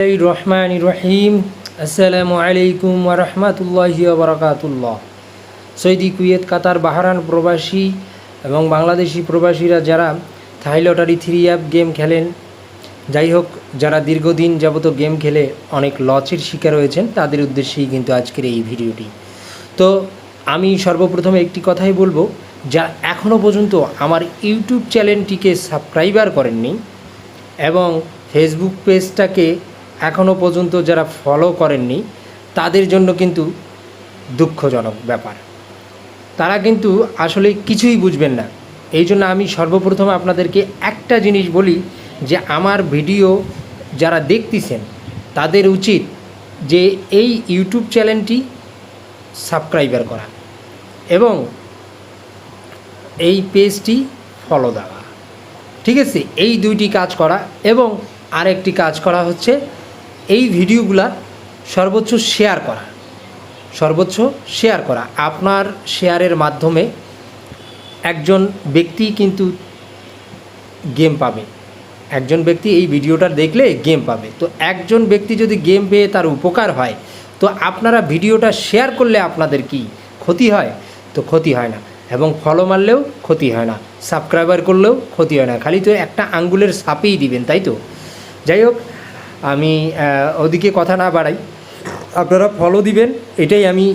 রহমান রহিম আসসালামু আলাইকুম ওরহমতুল্লাহি বরকাতুল্লাহ সৌদি কুয়েত, কাতার বাহারান প্রবাসী এবং বাংলাদেশি প্রবাসীরা যারা Thai lottery three app game খেলেন, যাই হোক, যারা দীর্ঘদিন যাবত গেম খেলে অনেক লচের শিকার হয়েছেন, তাদের উদ্দেশ্যেই কিন্তু আজকের এই ভিডিওটি। তো আমি সর্বপ্রথমে একটি কথাই বলব, যা এখনও পর্যন্ত আমার ইউটিউব চ্যানেলটিকে সাবস্ক্রাইবার করেননি এবং ফেসবুক পেজটাকে এখনও পর্যন্ত যারা ফলো করেননি, তাদের জন্য কিন্তু দুঃখজনক ব্যাপার। তারা কিন্তু আসলে কিছুই বুঝবেন না। এই জন্য আমি সর্বপ্রথম আপনাদেরকে একটা জিনিস বলি যে, আমার ভিডিও যারা দেখতেছেন, তাদের উচিত যে, এই ইউটিউব চ্যানেলটি সাবস্ক্রাইবার করা এবং এই পেজটি ফলো দেওয়া। ঠিক আছে? এই দুইটি কাজ করা এবং আরেকটি কাজ করা হচ্ছে এই ভিডিওগুলা সর্বোচ্চ শেয়ার করা। সর্বোচ্চ শেয়ার করা। আপনার শেয়ারের মাধ্যমে একজন ব্যক্তি কিন্তু গেম পাবে। একজন ব্যক্তি এই ভিডিওটা দেখলে গেম পাবে। তো একজন ব্যক্তি যদি গেম পেয়ে তার উপকার হয়, তো আপনারা ভিডিওটা শেয়ার করলে আপনাদের কি ক্ষতি হয়? তো ক্ষতি হয় না। এবং ফলো মারলেও ক্ষতি হয় না। সাবস্ক্রাইবার করলেও ক্ষতি হয় না। খালি তো একটা আঙ্গুলের সাপেই দিবেন, তাই তো? যাই হোক আমি ওদিকে কথা না বাড়াই। আপনারা ফলো দিবেন, এটাই আমি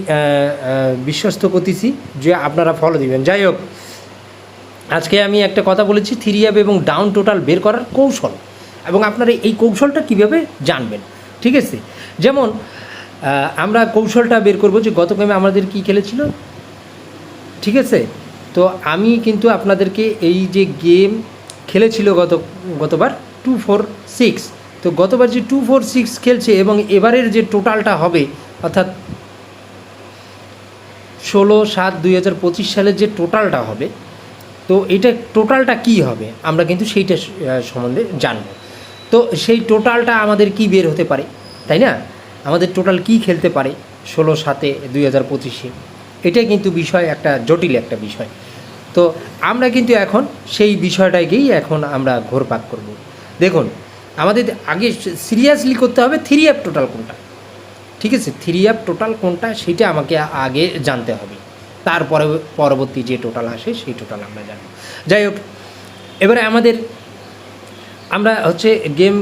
বিশ্বস্ত করতেছি যে আপনারা ফলো দিবেন। যাই হোক, আজকে আমি একটা কথা বলেছি থ্রি অ্যাপ এবং ডাউন টোটাল বের করার কৌশল। এবং আপনারা এই কৌশলটা কীভাবে জানবেন, ঠিক আছে? যেমন আমরা কৌশলটা বের করব যে গত গেমে আমাদের কি খেলেছিল, ঠিক আছে? তো আমি কিন্তু আপনাদেরকে এই যে গেম খেলেছিল গত, গতবার টু ফোর সিক্স তো গতবার যে টু ফোর সিক্স খেলছে এবং এবারের যে টোটালটা হবে, অর্থাৎ ষোলো সাত দুই হাজার পঁচিশ সালের যে টোটালটা হবে, তো এটা টোটালটা কি হবে? আমরা কিন্তু সেইটা সম্বন্ধে জানব। তো সেই টোটালটা আমাদের কি বের হতে পারে, তাই না? আমাদের টোটাল কি খেলতে পারে ষোলো সাতে দুই হাজার পঁচিশে? এটাই কিন্তু বিষয় একটা জটিল একটা বিষয়। তো আমরা কিন্তু এখন সেই বিষয়টাকেই এখন আমরা ঘোরপাক করব। দেখুন আমাদের আগে সিরিয়াসলি করতে হবে থ্রি অ্যাপ টোটাল কোনটা? ঠিক আছে? থ্রি অ্যাপ টোটাল কোনটা সেটা আমাকে আগে জানতে হবে। তারপরে পরবর্তী যে টোটাল আসে সেই টোটাল আমরা জানব। যাই হোক, এবারে আমাদের আমরা হচ্ছে গেম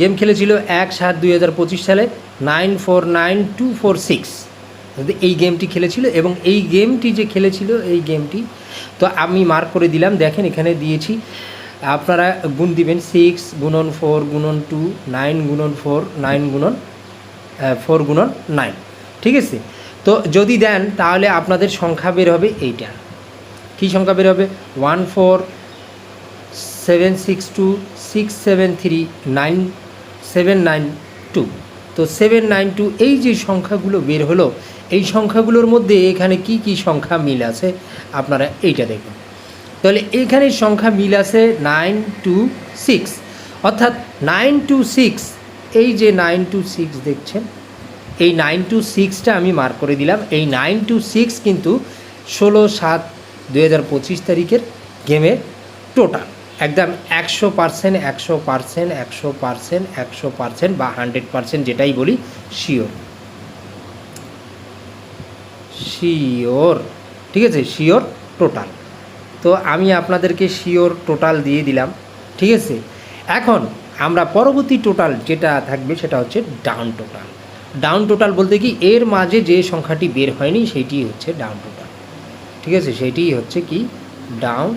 গেম খেলেছিল এক সাত দুই হাজার পঁচিশ সালে nine four nine two four six এই গেমটি খেলেছিল এবং এই গেমটি যে খেলেছিল, এই গেমটি তো আমি মার্ক করে দিলাম। দেখেন এখানে দিয়েছি। আপনারা গুণ দিবেন সিক্স গুণন ফোর গুণন টু নাইন গুণন ফোর নাইন গুণন ফোর গুণন নাইন ঠিক আছে? তো যদি দেন, তাহলে আপনাদের সংখ্যা বের হবে এইটা। কী সংখ্যা বের হবে? One four seven six two six seven three nine seven nine two তো সেভেন নাইন টু এই যে সংখ্যাগুলো বের হলো, এই সংখ্যাগুলোর মধ্যে এখানে কি কি সংখ্যা মিল আছে? আপনারা এইটা দেখুন। তাহলে এখানে সংখ্যা মিল আছে নাইন টু সিক্স। অর্থাৎ নাইন টু সিক্স, এই যে নাইন টু সিক্স দেখছেন, এই নাইন টু সিক্সটা আমি মার্ক করে দিলাম। এই নাইন টু সিক্স কিন্তু ষোলো সাত পঁচিশ তারিখের গেমের টোটাল একদম একশো পার্সেন্ট একশো পার্সেন্ট একশো পার্সেন্ট একশো পার্সেন্ট বা হান্ড্রেড পার্সেন্ট যেটাই বলি শিওর শিওর ঠিক আছে? শিওর টোটাল তো আমি আপনাদেরকে শিওর টোটাল দিয়ে দিলাম, ঠিক আছে? এখন আমরা পরবর্তী টোটাল যেটা থাকবে সেটা হচ্ছে ডাউন টোটাল। ডাউন টোটাল বলতে কি, এর মাঝে যে সংখ্যাটি বের হয়নি সেইটি হচ্ছে ডাউন টোটাল। ঠিক আছে? সেটি হচ্ছে কি? Down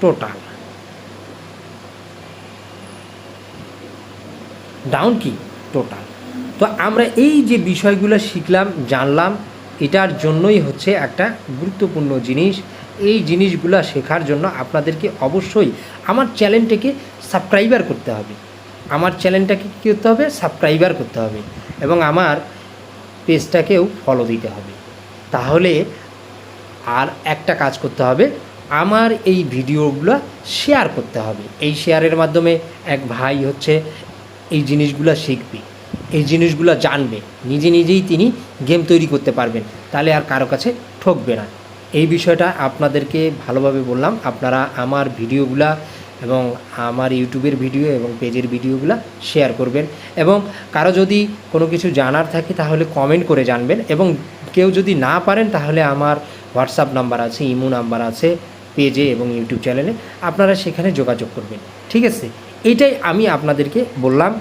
total. ডাউন কি? টোটাল। তো আমরা এই যে বিষয়গুলো শিখলাম, জানলাম এটার জন্যই হচ্ছে একটা গুরুত্বপূর্ণ জিনিস। এই জিনিসগুলো শেখার জন্য আপনাদেরকে অবশ্যই আমার চ্যানেলটাকে সাবস্ক্রাইবার করতে হবে। আমার চ্যানেলটাকে কী করতে হবে? সাবস্ক্রাইবার করতে হবে এবং আমার পেজটাকেও ফলো দিতে হবে। তাহলে আর একটা কাজ করতে হবে, আমার এই ভিডিওগুলো শেয়ার করতে হবে। এই শেয়ারের মাধ্যমে এক ভাই হচ্ছে এই জিনিসগুলো শিখবে। এই জিনিসগুলো জানবে। নিজে নিজেই তিনি গেম তৈরি করতে পারবেন। তাহলে আর কারও কাছে ঠকবে না। এই বিষয়টা আপনাদেরকে ভালোভাবে বললাম। আপনারা আমার ভিডিওগুলা এবং আমার ইউটিউবের ভিডিও এবং পেজের ভিডিওগুলো শেয়ার করবেন। এবং কারও যদি কোনো কিছু জানার থাকে, তাহলে কমেন্ট করে জানবেন। এবং কেউ যদি না পারেন, তাহলে আমার হোয়াটসঅ্যাপ নাম্বার আছে ইমো নাম্বার আছে পেজে এবং ইউটিউব চ্যানেলে আপনারা সেখানে যোগাযোগ করবেন। ঠিক আছে? এইটাই আমি আপনাদেরকে বললাম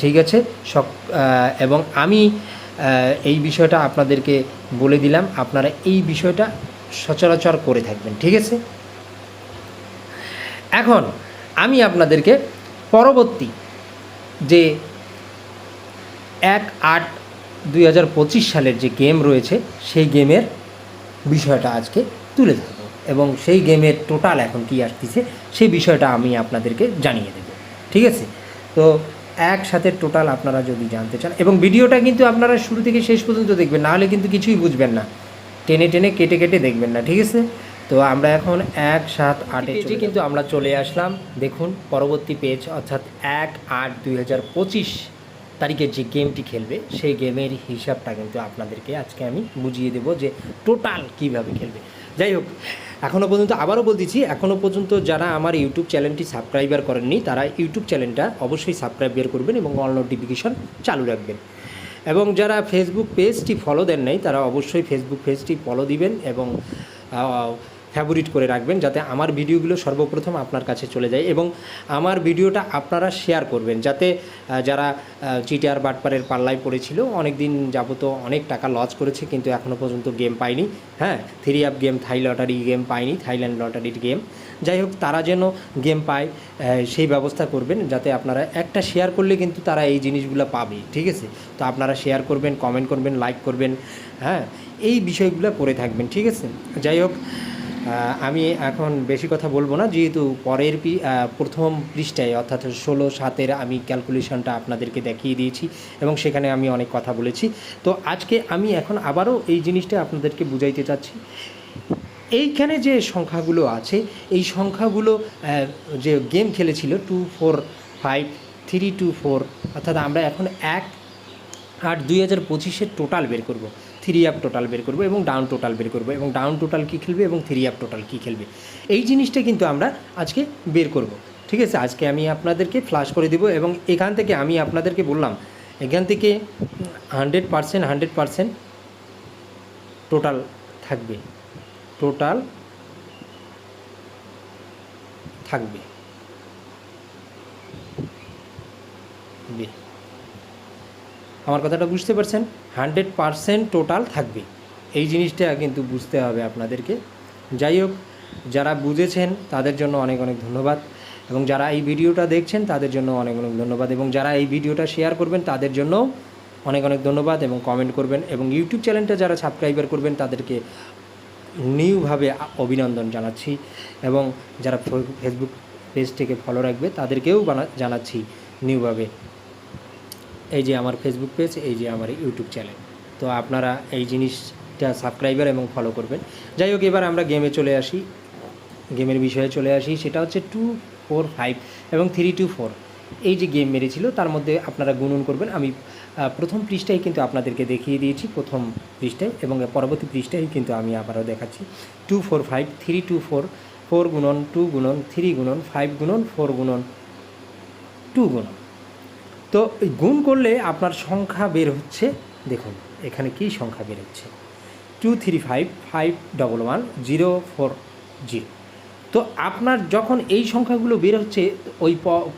ঠিক আছে? সক এবং আমি এই বিষয়টা আপনাদেরকে বলে দিলাম, আপনারা এই বিষয়টা সচরাচর করে থাকবেন, ঠিক আছে? এখন আমি আপনাদেরকে পরবর্তী যে এক আট দুই সালের যে গেম রয়েছে, সেই গেমের বিষয়টা আজকে তুলে ধরবো এবং সেই গেমের টোটাল এখন কী আসতেছে, সেই বিষয়টা আমি আপনাদেরকে জানিয়ে দেবো। ঠিক আছে? তো একসাথে টোটাল আপনারা যদি জানতে চান এবং ভিডিওটা কিন্তু আপনারা শুরু থেকে শেষ পর্যন্ত দেখবেন নাহলে কিন্তু কিছুই বুঝবেন না। টেনে টেনে কেটে কেটে দেখবেন না ঠিক আছে? তো আমরা এখন এক সাত আটে পেজে কিন্তু আমরা চলে আসলাম। দেখুন পরবর্তী পেজ অর্থাৎ এক আট দুই হাজার পঁচিশ তারিখে যে গেমটি খেলবে সেই গেমের হিসাবটা কিন্তু আপনাদেরকে আজকে আমি বুঝিয়ে দেবো যে টোটাল কীভাবে খেলবে। যাই হোক এখনও পর্যন্ত আবারও বলতেছি এখনও পর্যন্ত যারা আমার ইউটিউব চ্যানেলটি সাবস্ক্রাইবার করেননি, তারা ইউটিউব চ্যানেলটা অবশ্যই সাবস্ক্রাইব বের করবেন এবং অল নোটিফিকেশান চালু রাখবেন। এবং যারা ফেসবুক পেজটি ফলো দেন নাই, তারা অবশ্যই ফেসবুক পেজটি ফলো দিবেন এবং ফেভারিট করে রাখবেন যাতে আমার ভিডিওগুলো সর্বপ্রথম আপনার কাছে চলে যায় এবং আমার ভিডিওটা আপনারা শেয়ার করবেন। যাতে যারা চিটার বাটপারের পাল্লায় পড়েছিল অনেক দিন যাবত অনেক টাকা লস করেছে কিন্তু এখনও পর্যন্ত গেম পায়নি। হ্যাঁ three app game Thai lottery game পায়নি থাইল্যান্ড লটারির গেম যাই হোক, তারা যেন গেম পায় সেই ব্যবস্থা করবেন যাতে আপনারা একটা শেয়ার করলে কিন্তু তারা এই জিনিসগুলো পাবে, ঠিক আছে? তো আপনারা শেয়ার করবেন কমেন্ট করবেন লাইক করবেন হ্যাঁ এই বিষয়গুলো করে থাকবেন, ঠিক আছে? যাই হোক আমি এখন বেশি কথা বলব না, যেহেতু পরের প্রথম পৃষ্ঠায়, অর্থাৎ ষোলো সাতের আমি ক্যালকুলেশনটা আপনাদেরকে দেখিয়ে দিয়েছি এবং সেখানে আমি অনেক কথা বলেছি। তো আজকে আমি এখন আবারও এই জিনিসটা আপনাদেরকে বুঝাইতে চাচ্ছি। এইখানে যে সংখ্যাগুলো আছে, এই সংখ্যাগুলো যে গেম খেলেছিল two four five three two four অর্থাৎ আমরা এখন এক আট দুই হাজার পঁচিশের টোটাল বের করব। থ্রি আপ টোটাল বের করব এবং ডাউন টোটাল বের করব এবং ডাউন টোটাল কী খেলবে এবং থ্রি আপ টোটাল কী খেলবে। এই জিনিসটা কিন্তু আমরা আজকে বের করব। ঠিক আছে? আজকে আমি আপনাদেরকে ফ্লাশ করে দেবো এবং এখান থেকে আমি আপনাদেরকে বললাম, এখান থেকে hundred percent hundred percent total থাকবে। টোটাল থাকবে। আমার কথাটা বুঝতে পারছেন? হান্ড্রেড পারসেন্ট টোটাল থাকবে। এই জিনিসটা কিন্তু বুঝতে হবে আপনাদেরকে। যাই হোক, যারা বুঝেছেন তাদের জন্য অনেক অনেক ধন্যবাদ এবং যারা এই ভিডিওটা দেখছেন তাদের জন্য অনেক অনেক ধন্যবাদ এবং যারা এই ভিডিওটা শেয়ার করবেন তাদের জন্য অনেক অনেক ধন্যবাদ এবং কমেন্ট করবেন এবং ইউটিউব চ্যানেলটা যারা সাবস্ক্রাইবার করবেন তাদেরকে নিউভাবে অভিনন্দন জানাচ্ছি এবং যারা ফেসবুক পেজটিকে ফলো রাখবে তাদেরকেও জানাচ্ছি নিউভাবে। এই যে আমার ফেসবুক পেজ এই যে আমার ইউটিউব চ্যানেল তো আপনারা এই জিনিসটা সাবস্ক্রাইবার এবং ফলো করবেন। যাই হোক, এবার আমরা গেমে চলে আসি। গেমের বিষয়ে চলে আসি। সেটা হচ্ছে টু ফোর ফাইভ এবং থ্রি টু ফোর এই যে গেম মেরেছিল, তার মধ্যে আপনারা গুণন করবেন। আমি প্রথম পৃষ্ঠায় কিন্তু আপনাদেরকে দেখিয়ে দিয়েছি, প্রথম পৃষ্ঠায় এবং পরবর্তী পৃষ্ঠায় কিন্তু আমি আবারও দেখাচ্ছি। Two four five three two four four গুণন টু গুণন থ্রি গুণন ফাইভ গুণন ফোর গুণন টু গুণন। তো গুণ করলে আপনার সংখ্যা বের হচ্ছে, দেখুন, এখানে কী সংখ্যা বের হচ্ছে? Two three five five double one zero four zero তো আপনার যখন এই সংখ্যাগুলো বের হচ্ছে, ওই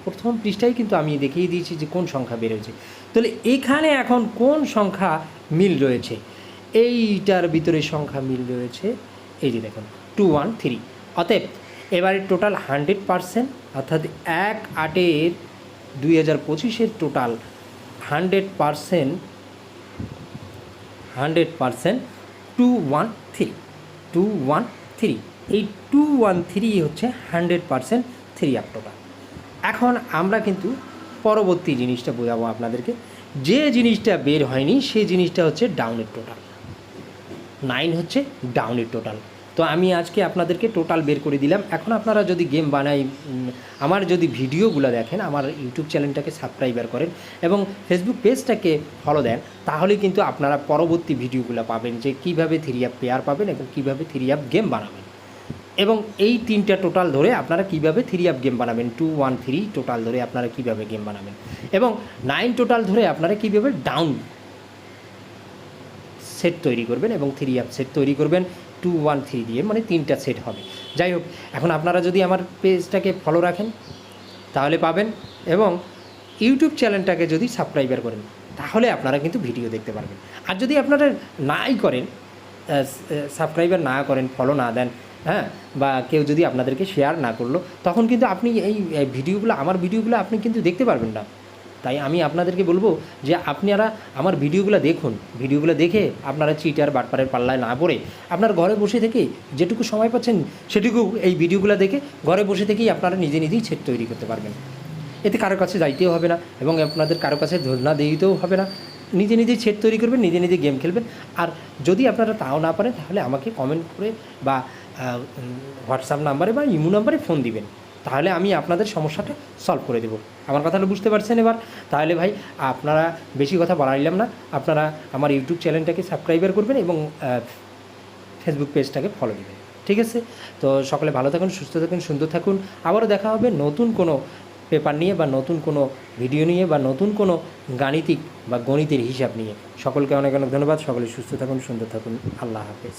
প্রথম পৃষ্ঠায় কিন্তু আমি দেখিয়ে দিয়েছি যে কোন সংখ্যা বের হচ্ছে তাহলে এখানে এখন কোন সংখ্যা মিল রয়েছে? এইটার ভিতরে সংখ্যা মিল রয়েছে, এই যে দেখুন টু ওয়ান থ্রি অতএব, এবারে টোটাল হান্ড্রেড পারসেন্ট অর্থাৎ এক আটের দুই হাজার পঁচিশের total hundred percent hundred percent two one three two one three এই টু ওয়ান থ্রি হচ্ছে hundred percent three app total এখন আমরা কিন্তু পরবর্তী জিনিসটা বোঝাবো আপনাদেরকে। যে জিনিসটা বের হয়নি, সেই জিনিসটা হচ্ছে ডাউনের টোটাল নাইন হচ্ছে ডাউনের টোটাল তো আমি আজকে আপনাদেরকে টোটাল বের করে দিলাম। এখন আপনারা যদি গেম বানাই আমার যদি ভিডিওগুলো দেখেন, আমার ইউটিউব চ্যানেলটাকে সাবস্ক্রাইবার করেন এবং ফেসবুক পেজটাকে ফলো দেন, তাহলে কিন্তু আপনারা পরবর্তী ভিডিওগুলো পাবেন যে কীভাবে থ্রি অ্যাপ পেয়ার পাবেন এবং কীভাবে থ্রি অ্যাপ গেম বানাবেন। এবং এই তিনটা টোটাল ধরে আপনারা কীভাবে থ্রি আপ গেম বানাবেন? টু ওয়ান থ্রি টোটাল ধরে আপনারা কীভাবে গেম বানাবেন? এবং নাইন টোটাল ধরে আপনারা কীভাবে ডাউন সেট তৈরি করবেন এবং থ্রি আপ সেট তৈরি করবেন? টু ওয়ান থ্রি দিয়ে মানে তিনটা সেট হবে। যাই হোক, এখন আপনারা যদি আমার পেজটাকে ফলো রাখেন, তাহলে পাবেন এবং ইউটিউব চ্যানেলটাকে যদি সাবস্ক্রাইবার করেন, তাহলে আপনারা কিন্তু ভিডিও দেখতে পারবেন। আর যদি আপনারা নাই করেন সাবস্ক্রাইবার না করেন ফলো না দেন হ্যাঁ বা কেউ যদি আপনাদেরকে শেয়ার না করল, তখন কিন্তু আপনি এই ভিডিওগুলো আমার ভিডিওগুলো আপনি কিন্তু দেখতে পারবেন না। তাই আমি আপনাদেরকে বলব যে আপনারা আমার ভিডিওগুলো দেখুন। ভিডিওগুলো দেখে আপনারা চিটার বাটপারের পাল্লায় না পড়ে আপনার ঘরে বসে থেকে যেটুকু সময় পাচ্ছেন, সেটুকু এই ভিডিওগুলো দেখে ঘরে বসে থেকেই আপনারা নিজে নিজেই সেট তৈরি করতে পারবেন। এতে কারও কাছে যাইতেও হবে না এবং আপনাদের কারও কাছে ধরনা দিতেও হবে না। নিজে নিজেই সেট তৈরি করবেন, নিজে নিজে গেম খেলবেন। আর যদি আপনারা তাও না পারেন, তাহলে আমাকে কমেন্ট করে বা হোয়াটসঅ্যাপ নাম্বারে বা ইমো নাম্বারে ফোন দিবেন। তাহলে আমি আপনাদের সমস্যাটা সলভ করে দেবো। আমার কথাটা বুঝতে পারছেন এবার? তাহলে ভাই, আপনারা বেশি কথা বাড়াইলাম না। আপনারা আমার ইউটিউব চ্যানেলটাকে সাবস্ক্রাইবার করবেন এবং ফেসবুক পেজটাকে ফলো দিবেন। ঠিক আছে? তো সকলে ভালো থাকুন, সুস্থ থাকুন, সুন্দর থাকুন। আবারও দেখা হবে নতুন কোনো পেপার নিয়ে বা নতুন কোনো ভিডিও নিয়ে বা নতুন কোনো গাণিতিক বা গণিতের হিসাব নিয়ে। সকলকে অনেক অনেক ধন্যবাদ। সকলে সুস্থ থাকুন, সুন্দর থাকুন। আল্লাহ হাফেজ।